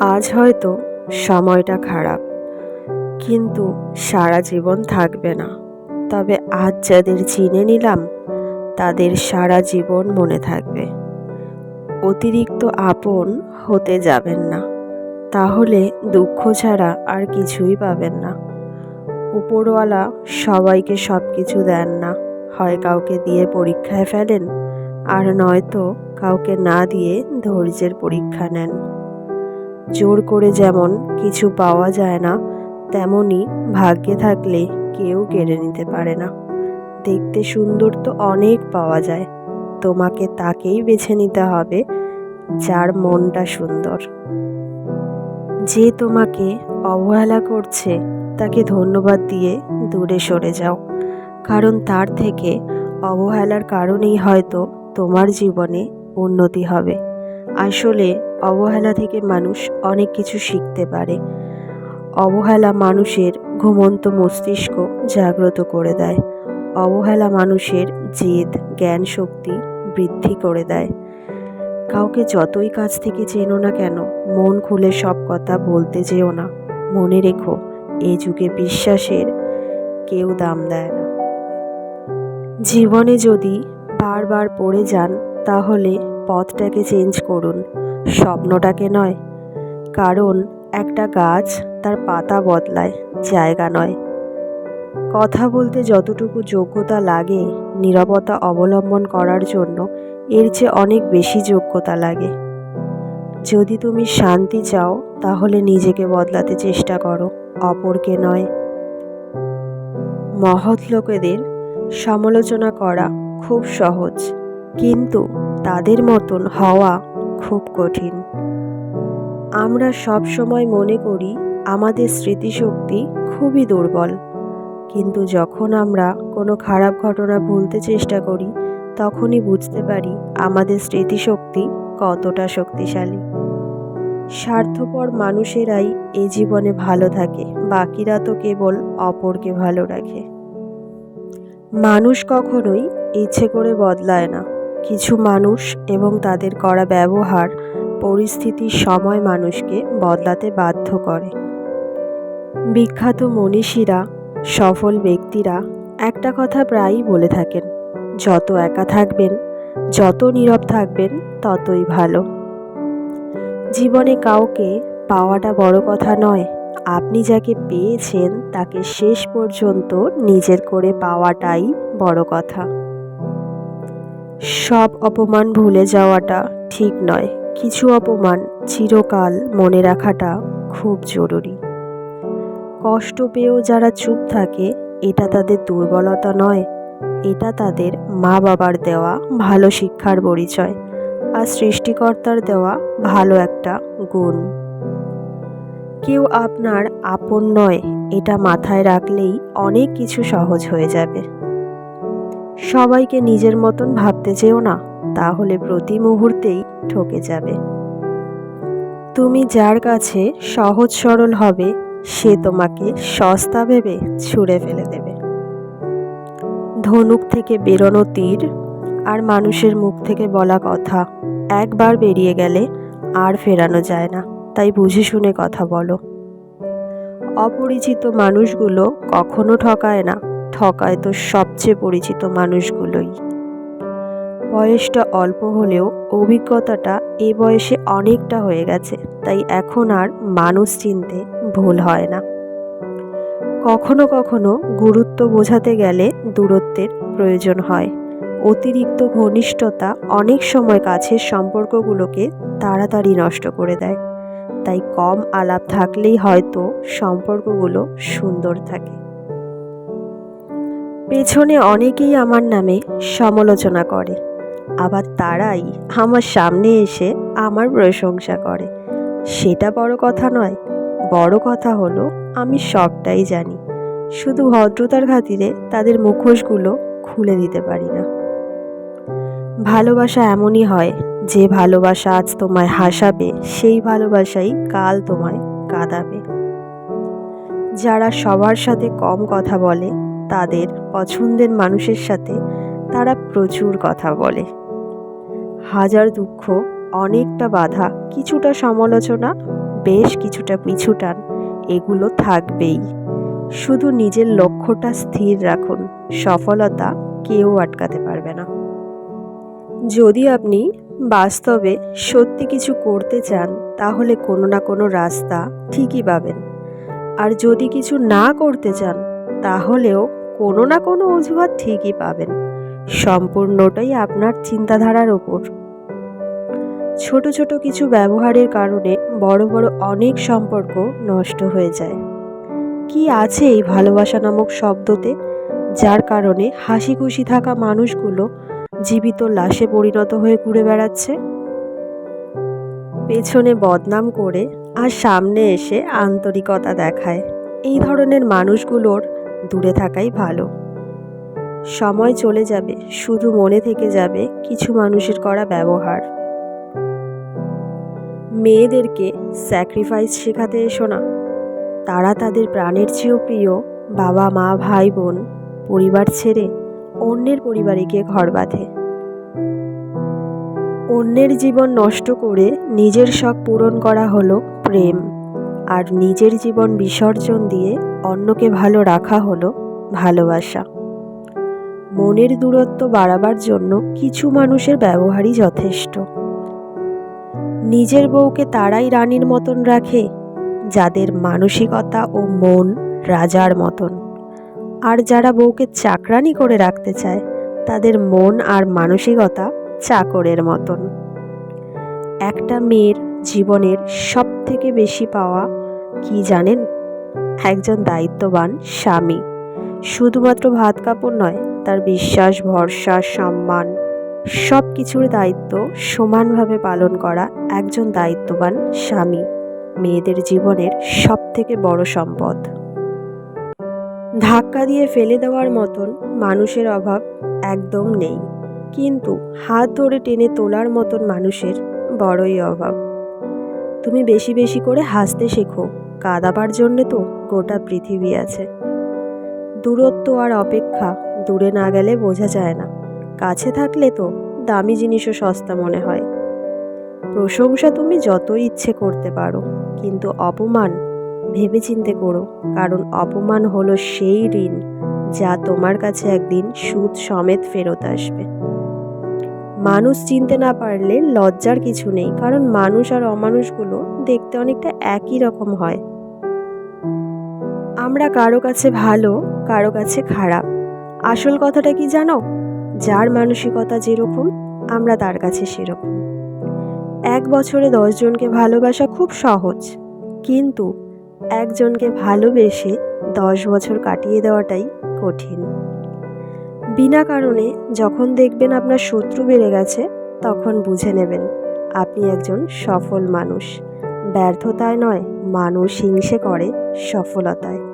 আজ হয়তো সময়টা খারাপ। কিন্তু সারা জীবন থাকবে না। তবে আজ যাদের চিনে নিলাম, তাদের সারা জীবন মনে থাকবে। অতিরিক্ত আপন হতে যাবেন না। তাহলে দুঃখ ছাড়া আর কিছুই পাবেন না। উপরওয়ালা সবাইকে সব কিছু দেন না। হয় কাউকে দিয়ে পরীক্ষায় ফেলেন, আর নয়তো কাউকে না দিয়ে ধৈর্যের পরীক্ষা নেন। জোর করে যেমন কিছু পাওয়া যায় না তেমনই ভাগ্যে থাকলে কেউ কেড়ে নিতে পারে না। দেখতে সুন্দর তো অনেক পাওয়া যায়, তোমাকে তাকেই বেছে নিতে হবে যার মনটা সুন্দর। যে তোমাকে অবহেলা করছে, তাকে ধন্যবাদ দিয়ে দূরে সরে যাও, কারণ তার থেকে অবহেলার কারণেই হয়তো তোমার জীবনে উন্নতি হবে। আসলে অবহেলা থেকে মানুষ অনেক কিছু শিখতে পারে। অবহেলা মানুষের ঘুমন্ত মস্তিষ্ক জাগ্রত করে দেয়। অবহেলা মানুষের জেদ, জ্ঞান শক্তি বৃদ্ধি করে দেয়। কাউকে যতই কাছ থেকে চেনো না কেন, মন খুলে সব কথা বলতে যেও না। মনে রেখো, এ যুগে বিশ্বাসের কেউ দাম দেয় না। জীবনে যদি বারবার পড়ে যান, তাহলে পথটাকে চেঞ্জ করুন। স্বপ্নটাকে নয়, কারণ একটা গাছ তার পাতা বদলায়, জায়গা নয়। কথা বলতে যতটুকু যোগ্যতা লাগে, নিরবতা অবলম্বন করার জন্য এর চেয়ে অনেক বেশি যোগ্যতা লাগে। যদি তুমি শান্তি চাও, তাহলে নিজেকে বদলাতে চেষ্টা করো, অপরকে নয়। মহৎ লোকেদের সমালোচনা করা খুব সহজ, কিন্তু তাদের মতন হওয়া খুব কঠিন। আমরা সব সময় মনে করি আমাদের স্মৃতিশক্তি খুবই দুর্বল। কিন্তু যখন আমরা কোনো খারাপ ঘটনা ভুলতে চেষ্টা করি, তখনই বুঝতে পারি আমাদের স্মৃতিশক্তি কতটা শক্তিশালী। স্বার্থপর মানুষেরাই এ জীবনে ভালো থাকে, বাকিরা তো কেবল অপরকে ভালো রাখে। মানুষ কখনোই ইচ্ছে করে বদলায় না। কিছু মানুষ এবং তাদের করা ব্যবহার পরিস্থিতির সময় মানুষকে বদলাতে বাধ্য করে। বিখ্যাত মনীষীরা, সফল ব্যক্তিরা একটা কথা প্রায়ই বলে থাকেন, যত একা থাকবেন, যত নীরব থাকবেন, ততই ভালো। জীবনে কাউকে পাওয়াটা বড় কথা নয়, আপনি যাকে পেয়েছেন তাকে শেষ পর্যন্ত নিজের করে পাওয়াটাই বড় কথা। সব অপমান ভুলে যাওয়াটা ঠিক নয়। কিছু অপমান চিরকাল মনে রাখাটা খুব জরুরি। কষ্ট পেয়েও যারা চুপ থাকে, এটা তাদের দুর্বলতা নয়। এটা তাদের মা বাবার দেওয়া ভালো শিক্ষার পরিচয় আর সৃষ্টিকর্তার দেওয়া ভালো একটা গুণ। কেউ আপনার আপন নয়, এটা মাথায় রাখলেই অনেক কিছু সহজ হয়ে যাবে। সবাইকে নিজের মতন ভাবতে চেও না, তাহলে প্রতি মুহূর্তেই ঠকে যাবে। তুমি যার কাছে সহজ সরল হবে, সে তোমাকে সস্তা ভেবে ছুঁড়ে ফেলে দেবে। ধনুক থেকে বেরোনো তীর আর মানুষের মুখ থেকে বলা কথা, একবার বেরিয়ে গেলে আর ফেরানো যায় না, তাই বুঝে শুনে কথা বলো। অপরিচিত মানুষগুলো কখনো ঠকায় না। ঠকায় তো সবচেয়ে পরিচিত মানুষগুলোই। বয়সটা অল্প হলেও অভিজ্ঞতাটা এ বয়সে অনেকটা হয়ে গেছে, তাই এখন আর মানুষ চিনতে ভুল হয় না। কখনো কখনো গুরুত্ব বোঝাতে গেলে দূরত্বের প্রয়োজন হয়। অতিরিক্ত ঘনিষ্ঠতা অনেক সময় কাছের সম্পর্কগুলোকে তাড়াতাড়ি নষ্ট করে দেয়। তাই কম আলাপ থাকলেই হয়তো সম্পর্কগুলো সুন্দর থাকে। পেছনে অনেকেই আমার নামে সমালোচনা করে, আবার তারাই আমার সামনে এসে আমার প্রশংসা করে। সেটা বড় কথা নয়, বড় কথা হলো আমি সবটাই জানি, শুধু ভদ্রতার খাতিরে তাদের মুখোশগুলো খুলে দিতে পারি না। ভালোবাসা এমনই হয়, যে ভালোবাসা আজ তোমায় হাসাবে, সেই ভালোবাসাই কাল তোমায় কাঁদাবে। যারা সবার সাথে কম কথা বলে তাদের পছন্দের মানুষের সাথে তারা প্রচুর কথা বলে। হাজার দুঃখ, অনেকটা বাধা, কিছুটা সমালোচনা, বেশ কিছুটা পিছুটান, এগুলো থাকবেই। শুধু নিজের লক্ষ্যটা স্থির রাখুন, সফলতা কেউ আটকাতে পারবে না। যদি আপনি বাস্তবে সত্যি কিছু করতে চান, তাহলে কোনো না কোনো রাস্তা ঠিকই পাবেন। আর যদি কিছু না করতে চান, তাহলেও কোনো না কোনো অজুহাত ঠিকই পাবেন। সম্পূর্ণটাই আপনার চিন্তাধারার ওপর। ছোট ছোট কিছু ব্যবহারের কারণে বড় বড় অনেক সম্পর্ক নষ্ট হয়ে যায়। কি আছে এই ভালোবাসা নামক শব্দতে? যার কারণে হাসি খুশি থাকা মানুষগুলো জীবিত লাশে পরিণত হয়ে ঘুরে বেড়াচ্ছে। পেছনে বদনাম করে আর সামনে এসে আন্তরিকতা দেখায়। এই ধরনের মানুষগুলোর দূরে থাকাই ভালো। সময় চলে যাবে, শুধু মনে থেকে যাবে কিছু মানুষের করা ব্যবহার। মেয়েদেরকে স্যাক্রিফাইস শেখাতে এসো না। তারা তাদের প্রাণের চেয়েও প্রিয় বাবা, মা, ভাই, বোন, পরিবার ছেড়ে অন্যের পরিবারে গিয়ে ঘর বাঁধে। অন্যের জীবন নষ্ট করে নিজের শখ পূরণ করা হলো প্রেম। আর নিজের জীবন বিসর্জন দিয়ে অন্যকে ভালো রাখা হলো ভালোবাসা। মনের দূরত্ব বাড়াবার জন্য কিছু মানুষের ব্যবহারই যথেষ্ট। নিজের বউকে তারাই রানীর মতন রাখে, যাদের মানসিকতা ও মন রাজার মতন। আর যারা বউকে চাকরানি করে রাখতে চায়, তাদের মন আর মানসিকতা চাকরের মতন। একটা মেয়ের জীবনের সব থেকে বেশি পাওয়া কি জানেন? একজন দায়িত্ববান স্বামী। শুধুমাত্র ভাত কাপড় নয়, তার বিশ্বাস, ভরসা, সম্মান সব কিছুর দায়িত্ব সমানভাবে পালন করা একজন দায়িত্ববান স্বামী, মেয়েদের জীবনের সব থেকে বড় সম্পদ। ধাক্কা দিয়ে ফেলে দেওয়ার মতন মানুষের অভাব একদম নেই, কিন্তু হাত ধরে টেনে তোলার মতন মানুষের বড়ই অভাব। তুমি বেশি বেশি করে হাসতে শেখো। কাঁদাবার জন্যে তো গোটা পৃথিবী আছে। দূরত্ব আর অপেক্ষা দূরে না গেলে বোঝা যায় না। কাছে থাকলে তো দামি জিনিসও সস্তা মনে হয়। প্রশংসা তুমি যতই ইচ্ছে করতে পারো, কিন্তু অপমান ভেবেচিন্তে করো, কারণ অপমান হলো সেই ঋণ যা তোমার কাছে একদিন সুদ সমেত ফেরত আসবে। মানুষ চিনতে না পারলে লজ্জার কিছু নেই, কারণ মানুষ আর অমানুষগুলো দেখতে অনেকটা একই রকম হয়। আমরা কারও কাছে ভালো, কারও কাছে খারাপ। আসল কথাটা কি জানো? যার মানসিকতা যেরকম, আমরা তার কাছে সেরকম। এক বছরে দশজনকে ভালোবাসা খুব সহজ, কিন্তু একজনকে ভালোবেসে দশ বছর কাটিয়ে দেওয়াটাই কঠিন। বিনা কারণে যখন দেখবেন আপনার শত্রু বেড়ে গেছে, তখন বুঝে নেবেন আপনি একজন সফল মানুষ। ব্যর্থতায় নয়, মানুষ হিংসে করে সফলতায়।